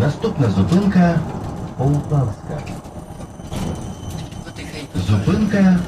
Наступна зупинка Полтавська. Зупинка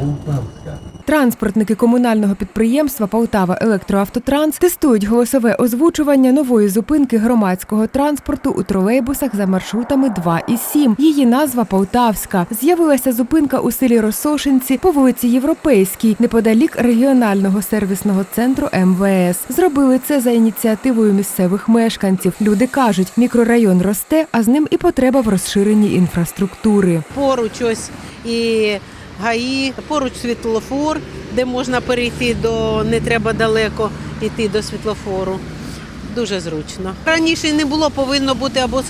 Полтавська. Транспортники комунального підприємства Полтава Електроавтотранс тестують голосове озвучування нової зупинки громадського транспорту у тролейбусах за маршрутами 2 і 7. Її назва Полтавська. З'явилася зупинка у селі Росошинці по вулиці Європейській, неподалік регіонального сервісного центру МВС. Зробили це за ініціативою місцевих мешканців. Люди кажуть, мікрорайон росте, а з ним і потреба в розширенні інфраструктури. поруч ось і ГАІ, поруч світлофор, де можна перейти до не треба далеко йти до світлофору. Дуже зручно. Раніше не було, повинно бути або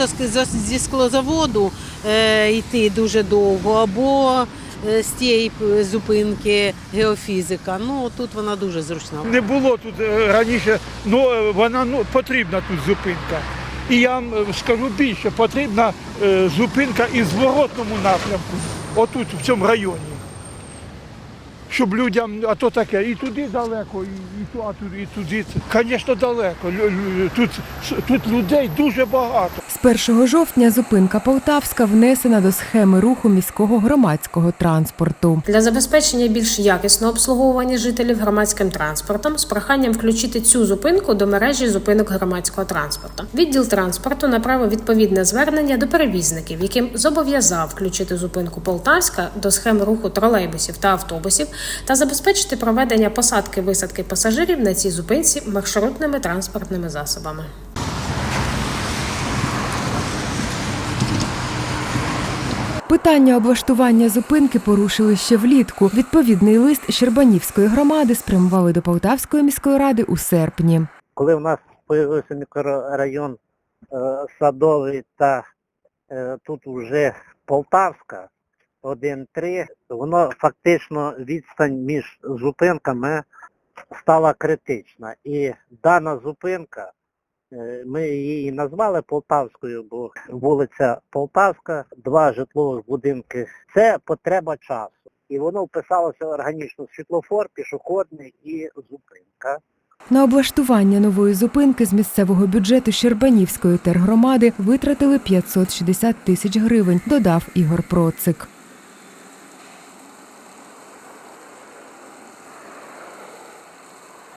зі склозаводу е, йти дуже довго, або е, з тієї зупинки геофізика. Ну тут вона дуже зручна. Не було тут е, раніше, ну е, вона ну, потрібна тут зупинка. І я вам скажу більше, потрібна зупинка і в зворотному напрямку, отут, в цьому районі. Щоб людям, а то таке, і туди далеко, і, і, а туди, і туди. Звісно, далеко. Тут, тут людей дуже багато. З 1 жовтня зупинка Полтавська внесена до схеми руху міського громадського транспорту. Для забезпечення більш якісного обслуговування жителів громадським транспортом з проханням включити цю зупинку до мережі зупинок громадського транспорту. Відділ транспорту направив відповідне звернення до перевізників, яким зобов'язав включити зупинку Полтавська до схем руху тролейбусів та автобусів та забезпечити проведення посадки висадки пасажирів на цій зупинці маршрутними транспортними засобами. Питання облаштування зупинки порушили ще влітку. Відповідний лист Щербанівської громади спрямували до Полтавської міської ради у серпні. коли в нас з'явився мікрорайон е, Садовий та е, тут вже Полтавська 1-3, воно фактично відстань між зупинками стала критична. І дана зупинка, е, ми її назвали Полтавською, бо вулиця Полтавська, два житлових будинки. Це потреба часу. І воно вписалося органічно світлофор, пішохідний і зупинка. На облаштування нової зупинки з місцевого бюджету Щербанівської тергромади витратили 560 тисяч гривень, додав Ігор Процик.